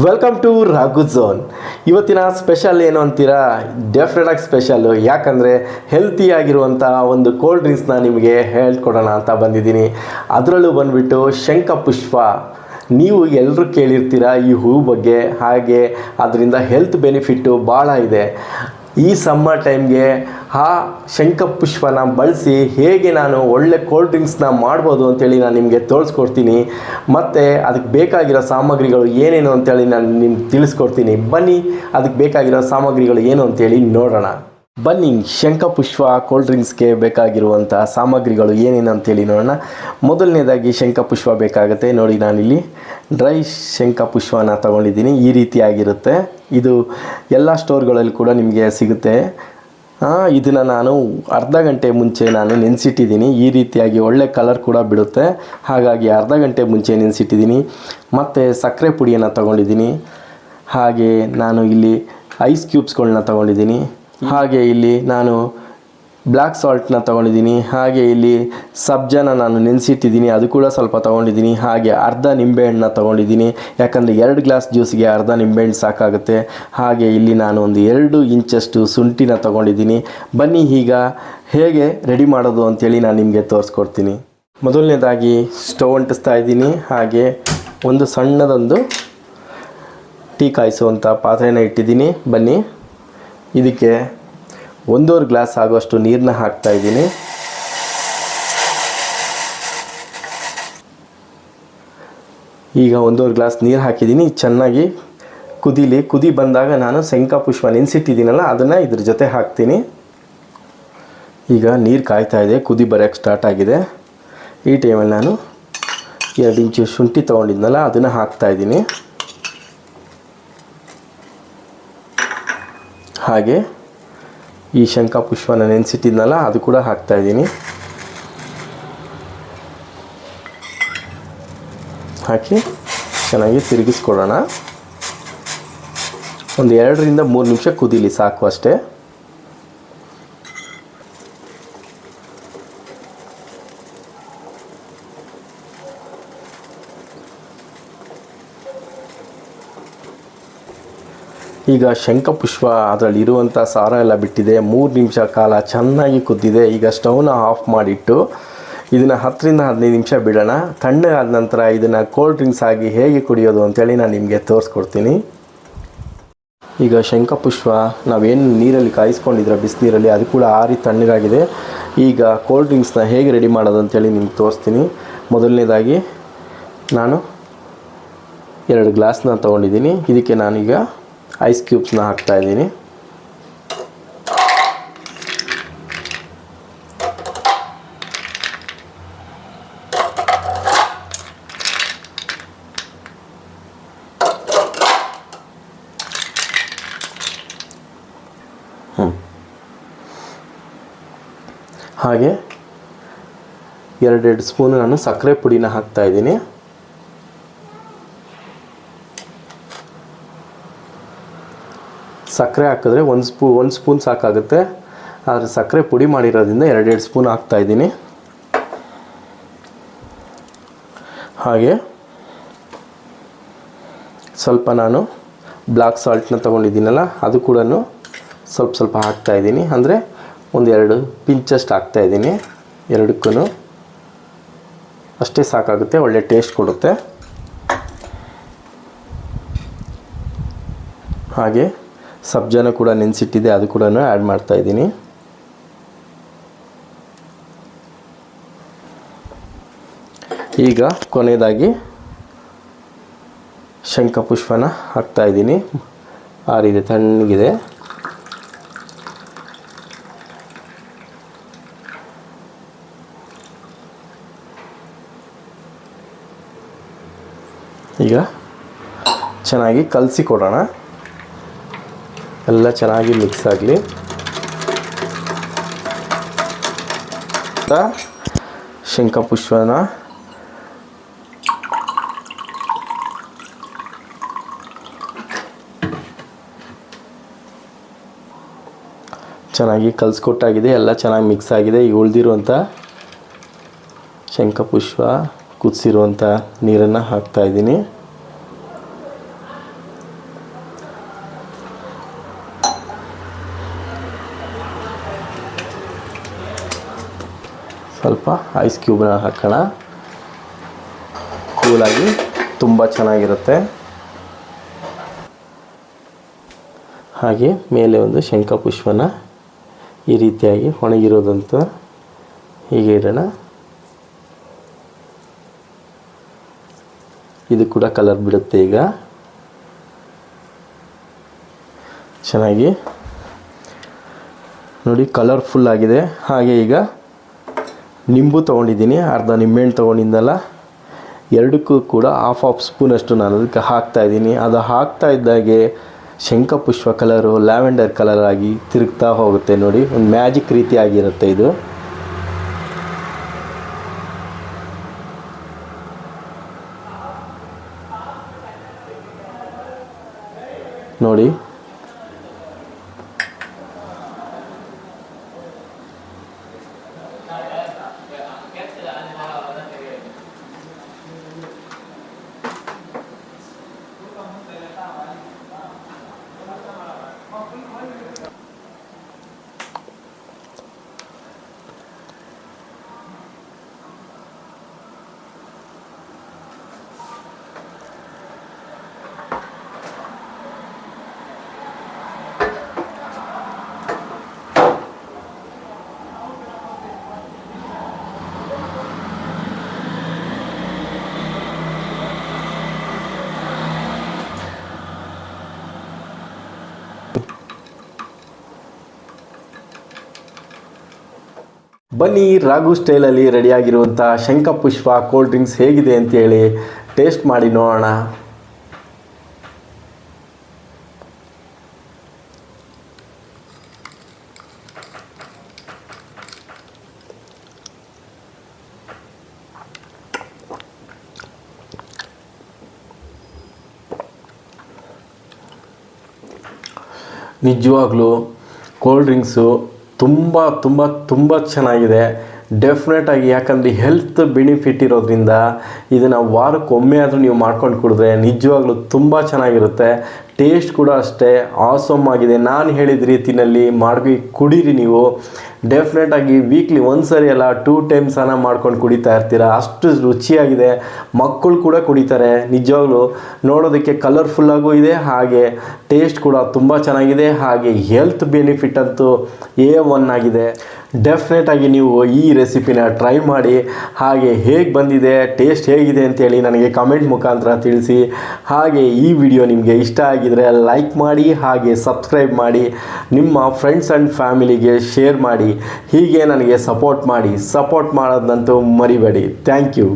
Welcome to Raghu zone ಇವತ್ತಿನ special ಏನು ಅಂತೀರಾ? ಡೆಫ್ರೆಡಾಗಿ ಸ್ಪೆಷಲ್ಲು ಯಾಕಂದರೆ ಹೆಲ್ತಿಯಾಗಿರುವಂಥ ಒಂದು ಕೋಲ್ಡ್ ಡ್ರಿಂಕ್ಸ್ನ ನಿಮಗೆ ಹೇಳ್ಕೊಡೋಣ ಅಂತ ಬಂದಿದ್ದೀನಿ. ಅದರಲ್ಲೂ ಬಂದುಬಿಟ್ಟು ಶಂಖಪುಷ್ಪ ನೀವು ಎಲ್ಲರೂ ಕೇಳಿರ್ತೀರ ಈ ಹೂ ಬಗ್ಗೆ? ಹಾಗೆ ಅದರಿಂದ ಹೆಲ್ತ್ ಬೆನಿಫಿಟ್ಟು ಭಾಳ ಇದೆ. ಈ ಸಮ್ಮರ್ ಟೈಮ್ಗೆ ಆ ಶಂಖಪುಷ್ಪನ ಬಳಸಿ ಹೇಗೆ ನಾನು ಒಳ್ಳೆ ಕೋಲ್ಡ್ ಡ್ರಿಂಕ್ಸ್ನ ಮಾಡ್ಬೋದು ಅಂತೇಳಿ ನಾನು ನಿಮಗೆ ತೋರಿಸ್ಕೊಡ್ತೀನಿ ಮತ್ತು ಅದಕ್ಕೆ ಬೇಕಾಗಿರೋ ಸಾಮಗ್ರಿಗಳು ಏನೇನು ಅಂತೇಳಿ ನಾನು ನಿಮ್ಗೆ ತಿಳಿಸ್ಕೊಡ್ತೀನಿ. ಬನ್ನಿ ಅದಕ್ಕೆ ಬೇಕಾಗಿರೋ ಸಾಮಗ್ರಿಗಳು ಏನು ಅಂತೇಳಿ ನೋಡೋಣ. ಬನ್ನಿ ಶಂಖಪುಷ್ಪ ಕೋಲ್ಡ್ ಡ್ರಿಂಕ್ಸ್ಗೆ ಬೇಕಾಗಿರುವಂಥ ಸಾಮಗ್ರಿಗಳು ಏನೇನು ಅಂತೇಳಿ ನೋಡೋಣ. ಮೊದಲನೇದಾಗಿ ಶಂಖಪುಷ್ಪ ಬೇಕಾಗುತ್ತೆ. ನೋಡಿ ನಾನಿಲ್ಲಿ ಡ್ರೈ ಶಂಖಪುಷ್ಪನ ತಗೊಂಡಿದ್ದೀನಿ. ಈ ರೀತಿಯಾಗಿರುತ್ತೆ. ಇದು ಎಲ್ಲ ಸ್ಟೋರ್ಗಳಲ್ಲಿ ಕೂಡ ನಿಮಗೆ ಸಿಗುತ್ತೆ. ಇದನ್ನು ನಾನು ಅರ್ಧ ಗಂಟೆ ಮುಂಚೆ ನಾನು ನೆನೆಸಿಟ್ಟಿದ್ದೀನಿ. ಈ ರೀತಿಯಾಗಿ ಒಳ್ಳೆ ಕಲರ್ ಕೂಡ ಬಿಡುತ್ತೆ. ಹಾಗಾಗಿ ಅರ್ಧ ಗಂಟೆ ಮುಂಚೆ ನೆನೆಸಿಟ್ಟಿದ್ದೀನಿ. ಮತ್ತು ಸಕ್ಕರೆ ಪುಡಿಯನ್ನು ತಗೊಂಡಿದ್ದೀನಿ. ಹಾಗೆ ನಾನು ಇಲ್ಲಿ ಐಸ್ ಕ್ಯೂಬ್ಸ್ಗಳನ್ನ ತಗೊಂಡಿದ್ದೀನಿ. ಹಾಗೆ ಇಲ್ಲಿ ನಾನು ಬ್ಲ್ಯಾಕ್ ಸಾಲ್ಟನ್ನ ತೊಗೊಂಡಿದ್ದೀನಿ, ಹಾಗೆ ಇಲ್ಲಿ ಸಬ್ಜನ ನಾನು ನೆನೆಸಿಟ್ಟಿದ್ದೀನಿ, ಅದು ಕೂಡ ಸ್ವಲ್ಪ ತೊಗೊಂಡಿದ್ದೀನಿ, ಹಾಗೆ ಅರ್ಧ ನಿಂಬೆಹಣ್ಣನ್ನ ತೊಗೊಂಡಿದ್ದೀನಿ. ಯಾಕಂದರೆ ಎರಡು ಗ್ಲಾಸ್ ಜ್ಯೂಸ್ಗೆ ಅರ್ಧ ನಿಂಬೆಹಣ್ಣು ಸಾಕಾಗುತ್ತೆ. ಹಾಗೆ ಇಲ್ಲಿ ನಾನು ಒಂದು ಎರಡು ಇಂಚಷ್ಟು ಶುಂಠಿನ ತೊಗೊಂಡಿದ್ದೀನಿ. ಬನ್ನಿ ಈಗ ಹೇಗೆ ರೆಡಿ ಮಾಡೋದು ಅಂತೇಳಿ ನಾನು ನಿಮಗೆ ತೋರಿಸ್ಕೊಡ್ತೀನಿ. ಮೊದಲನೇದಾಗಿ ಸ್ಟವ್ ಅಂಟಿಸ್ತಾ ಇದ್ದೀನಿ, ಹಾಗೆ ಒಂದು ಸಣ್ಣದೊಂದು ಟೀ ಕಾಯಿಸುವಂಥ ಪಾತ್ರೆನ ಇಟ್ಟಿದ್ದೀನಿ. ಬನ್ನಿ, ಇದಕ್ಕೆ ಒಂದೂವರೆ ಗ್ಲಾಸ್ ಆಗುವಷ್ಟು ನೀರನ್ನ ಹಾಕ್ತಾ ಇದ್ದೀನಿ. ಈಗ ಒಂದೂವರೆ ಗ್ಲಾಸ್ ನೀರು ಹಾಕಿದ್ದೀನಿ. ಚೆನ್ನಾಗಿ ಕುದೀಲಿ, ಕುದಿ ಬಂದಾಗ ನಾನು ಶಂಖ ಪುಷ್ಪ ನೆನೆಸಿಟ್ಟಿದ್ದೀನಲ್ಲ ಅದನ್ನು ಇದ್ರ ಜೊತೆ ಹಾಕ್ತೀನಿ. ಈಗ ನೀರು ಕಾಯ್ತಾ ಇದೆ, ಕುದಿ ಬರೋಕ್ಕೆ ಸ್ಟಾರ್ಟ್ ಆಗಿದೆ. ಈ ಟೈಮಲ್ಲಿ ನಾನು ಎರಡು ಇಂಚು ಶುಂಠಿ ತೊಗೊಂಡಿದ್ನಲ್ಲ, ಅದನ್ನು ಹಾಕ್ತಾಯಿದ್ದೀನಿ ಹಾಗೆ ಈ ಶಂಖ ಪುಷ್ಪನ ನೆನೆಸಿಟ್ಟಿದ್ನಲ್ಲ, ಅದು ಕೂಡ ಹಾಕ್ತಾ ಇದ್ದೀನಿ. ಹಾಕಿ ಚೆನ್ನಾಗಿ ತಿರುಗಿಸ್ಕೊಡೋಣ ಒಂದು ಎರಡರಿಂದ ಮೂರು ನಿಮಿಷ ಕುದೀಲಿ ಸಾಕು ಅಷ್ಟೇ. ಈಗ ಶಂಖಪುಷ್ಪ ಅದರಲ್ಲಿ ಇರುವಂಥ ಸಾರ ಎಲ್ಲ ಬಿಟ್ಟಿದೆ. ಮೂರು ನಿಮಿಷ ಕಾಲ ಚೆನ್ನಾಗಿ ಕುದ್ದಿದೆ. ಈಗ ಸ್ಟೌನ ಆಫ್ ಮಾಡಿಟ್ಟು ಇದನ್ನು ಹತ್ತರಿಂದ ಹದಿನೈದು ನಿಮಿಷ ಬಿಡೋಣ. ತಣ್ಣಗಾದ ನಂತರ ಇದನ್ನು ಕೋಲ್ಡ್ ಡ್ರಿಂಕ್ಸ್ ಆಗಿ ಹೇಗೆ ಕುಡಿಯೋದು ಅಂತೇಳಿ ನಾನು ನಿಮಗೆ ತೋರಿಸ್ಕೊಡ್ತೀನಿ. ಈಗ ಶಂಖಪುಷ್ಪ, ನಾವೇನು ನೀರಲ್ಲಿ ಕಾಯಿಸ್ಕೊಂಡಿದ್ರೆ ಬಿಸಿನೀರಲ್ಲಿ ಅದು ಕೂಡ ಆರಿ ತಣ್ಣಗಾಗಿದೆ. ಈಗ ಕೋಲ್ಡ್ ಡ್ರಿಂಕ್ಸ್ನ ಹೇಗೆ ರೆಡಿ ಮಾಡೋದು ಅಂತೇಳಿ ನಿಮ್ಗೆ ತೋರಿಸ್ತೀನಿ. ಮೊದಲನೇದಾಗಿ ನಾನು ಎರಡು ಗ್ಲಾಸ್ನ ತೊಗೊಂಡಿದ್ದೀನಿ. ಇದಕ್ಕೆ ನಾನೀಗ ಐಸ್ ಕ್ಯೂಬ್ಸ್ನ ಹಾಕ್ತಾ ಇದ್ದೀನಿ. ಹಾಗೆ ಎರಡೆರಡು ಸ್ಪೂನ್ ನಾನು ಸಕ್ಕರೆ ಪುಡಿನ ಹಾಕ್ತಾ ಇದ್ದೀನಿ ಸಕ್ಕರೆ ಹಾಕಿದ್ರೆ ಒಂದು ಸ್ಪೂ, ಒಂದು ಸ್ಪೂನ್ ಸಾಕಾಗುತ್ತೆ. ಆದರೆ ಸಕ್ಕರೆ ಪುಡಿ ಮಾಡಿರೋದ್ರಿಂದ ಎರಡೆರಡು ಸ್ಪೂನ್ ಹಾಕ್ತಾ ಇದ್ದೀನಿ. ಹಾಗೆ ಸ್ವಲ್ಪ ನಾನು ಬ್ಲ್ಯಾಕ್ ಸಾಲ್ಟನ್ನ ತೊಗೊಂಡಿದ್ದೀನಲ್ಲ, ಅದು ಕೂಡ ಸ್ವಲ್ಪ ಸ್ವಲ್ಪ ಹಾಕ್ತಾ ಇದ್ದೀನಿ. ಅಂದರೆ ಒಂದು ಎರಡು ಪಿಂಚಷ್ಟು ಹಾಕ್ತಾ ಇದ್ದೀನಿ. ಎರಡಕ್ಕೂ ಅಷ್ಟೇ ಸಾಕಾಗುತ್ತೆ, ಒಳ್ಳೆ ಟೇಸ್ಟ್ ಕೊಡುತ್ತೆ. ಹಾಗೆ ಸಬ್ಜಾನ ಕೂಡ ನೆನೆಸಿಟ್ಟಿದೆ, ಅದು ಕೂಡ ಆ್ಯಡ್ ಮಾಡ್ತಾ ಇದ್ದೀನಿ. ಈಗ ಕೊನೆಯದಾಗಿ ಶಂಖಪುಷ್ಪನ ಹಾಕ್ತಾ ಇದ್ದೀನಿ. ಆರಿದೆ ತಣ್ಣಗಿದೆ. ಈಗ ಚೆನ್ನಾಗಿ ಕಲಸಿ ಕೊಡೋಣ. ಎಲ್ಲ ಚೆನ್ನಾಗಿ ಮಿಕ್ಸ್ ಆಗಲಿ. ಶಂಖಪುಷ್ಪನ ಚೆನ್ನಾಗಿ ಕಲಿಸ್ಕೊಟ್ಟಾಗಿದೆ, ಎಲ್ಲ ಚೆನ್ನಾಗಿ ಮಿಕ್ಸ್ ಆಗಿದೆ. ಈಗ ಉಳಿದಿರುವಂಥ ಶಂಖಪುಷ್ಪ ಕುದಿಸಿರುವಂಥ ನೀರನ್ನು ಹಾಕ್ತಾಯಿದ್ದೀನಿ ಸ್ವಲ್ಪ ಐಸ್ ಕ್ಯೂಬ್ನ ಹಾಕೋಣ. ಕೂಲಾಗಿ ತುಂಬ ಚೆನ್ನಾಗಿರುತ್ತೆ. ಹಾಗೆ ಮೇಲೆ ಒಂದು ಶಂಖಪುಷ್ಪನ ಈ ರೀತಿಯಾಗಿ ಒಣಗಿರೋದಂತ ಹೀಗೆ ಇಡೋಣ. ಇದು ಕೂಡ ಕಲರ್ ಬಿಡುತ್ತೆ ಈಗ. ಚೆನ್ನಾಗಿ ನೋಡಿ ಕಲರ್ಫುಲ್ ಆಗಿದೆ. ಹಾಗೆ ಈಗ ನಿಂಬು ತೊಗೊಂಡಿದ್ದೀನಿ, ಅರ್ಧ ನಿಂಬೆಹಣ್ಣು ತೊಗೊಂಡಿದ್ದಲ್ಲ ಎರಡಕ್ಕೂ ಕೂಡ ಹಾಫ್ ಆಫ್ ಸ್ಪೂನಷ್ಟು ನಾನು ಅದಕ್ಕೆ ಹಾಕ್ತಾ ಇದ್ದೀನಿ. ಅದು ಹಾಕ್ತಾ ಇದ್ದಾಗೆ ಶಂಖಪುಷ್ಪ ಕಲರು ಲ್ಯಾವೆಂಡರ್ ಕಲರ್ ಆಗಿ ತಿರುಗ್ತಾ ಹೋಗುತ್ತೆ ನೋಡಿ, ಒಂದು ಮ್ಯಾಜಿಕ್ ರೀತಿ ಆಗಿರುತ್ತೆ ಇದು. ನೋಡಿ ಬನ್ನಿ, ರಾಗು ಸ್ಟೈಲಲ್ಲಿ ರೆಡಿಯಾಗಿರುವಂಥ ಶಂಖಪುಷ್ಪ ಕೋಲ್ಡ್ ಡ್ರಿಂಕ್ಸ್ ಹೇಗಿದೆ ಅಂತೇಳಿ ಟೇಸ್ಟ್ ಮಾಡಿ ನೋಡೋಣ. ನಿಜವಾಗ್ಲೂ ಕೋಲ್ಡ್ ಡ್ರಿಂಕ್ಸು ತುಂಬ ತುಂಬ ತುಂಬ ಚೆನ್ನಾಗಿದೆ. ಡೆಫಿನೆಟಾಗಿ ಯಾಕಂದರೆ ಹೆಲ್ತ್ ಬೆನಿಫಿಟ್ ಇರೋದ್ರಿಂದ ಇದನ್ನು ವಾರಕ್ಕೊಮ್ಮೆ ಆದರೂ ನೀವು ಮಾಡ್ಕೊಂಡು ಕುಡಿದ್ರೆ ನಿಜವಾಗ್ಲೂ ತುಂಬ ಚೆನ್ನಾಗಿರುತ್ತೆ. ಟೇಸ್ಟ್ ಕೂಡ ಅಷ್ಟೇ ಆಸಮ್ ಆಗಿದೆ. ನಾನು ಹೇಳಿದ ರೀತಿಯಲ್ಲಿ ಮಾಡಿ ಕುಡೀರಿ ನೀವು. ಡೆಫಿನೆಟಾಗಿ ವೀಕ್ಲಿ ಒಂದು ಸರಿ ಅಲ್ಲ ಟೂ ಟೈಮ್ಸ್ ಅನ್ನ ಮಾಡ್ಕೊಂಡು ಕುಡಿತಾ ಇರ್ತೀರ. ಅಷ್ಟು ರುಚಿಯಾಗಿದೆ. ಮಕ್ಕಳು ಕೂಡ ಕುಡಿತಾರೆ, ನಿಜವಾಗ್ಲೂ. ನೋಡೋದಕ್ಕೆ ಕಲರ್ಫುಲ್ಲಾಗೂ ಇದೆ, ಹಾಗೆ ಟೇಸ್ಟ್ ಕೂಡ ತುಂಬ ಚೆನ್ನಾಗಿದೆ, ಹಾಗೆ ಹೆಲ್ತ್ ಬೆನಿಫಿಟ್ ಅಂತೂ ಎ ಒನ್ ಆಗಿದೆ. ಡೆಫಿನೆಟಾಗಿ ನೀವು ಈ ರೆಸಿಪಿನ ಟ್ರೈ ಮಾಡಿ, ಹಾಗೆ ಹೇಗೆ ಬಂದಿದೆ ಟೇಸ್ಟ್ ಹೇಗಿದೆ ಅಂತೇಳಿ ನನಗೆ ಕಮೆಂಟ್ ಮುಖಾಂತರ ತಿಳಿಸಿ, ಹಾಗೆ ಈ ವಿಡಿಯೋ ನಿಮಗೆ ಇಷ್ಟ ಆಗಿದರೆ ಲೈಕ್ ಮಾಡಿ ಹಾಗೆ ಸಬ್ಸ್ಕ್ರೈಬ್ ಮಾಡಿ ನಿಮ್ಮ ಫ್ರೆಂಡ್ಸ್ ಆ್ಯಂಡ್ ಫ್ಯಾಮಿಲಿಗೆ ಶೇರ್ ಮಾಡಿ ಹೀಗೆ ನನಗೆ ಸಪೋರ್ಟ್ ಮಾಡಿ ಸಪೋರ್ಟ್ ಮಾಡೋದಂತೂ ಮರಿಬೇಡಿ. Thank you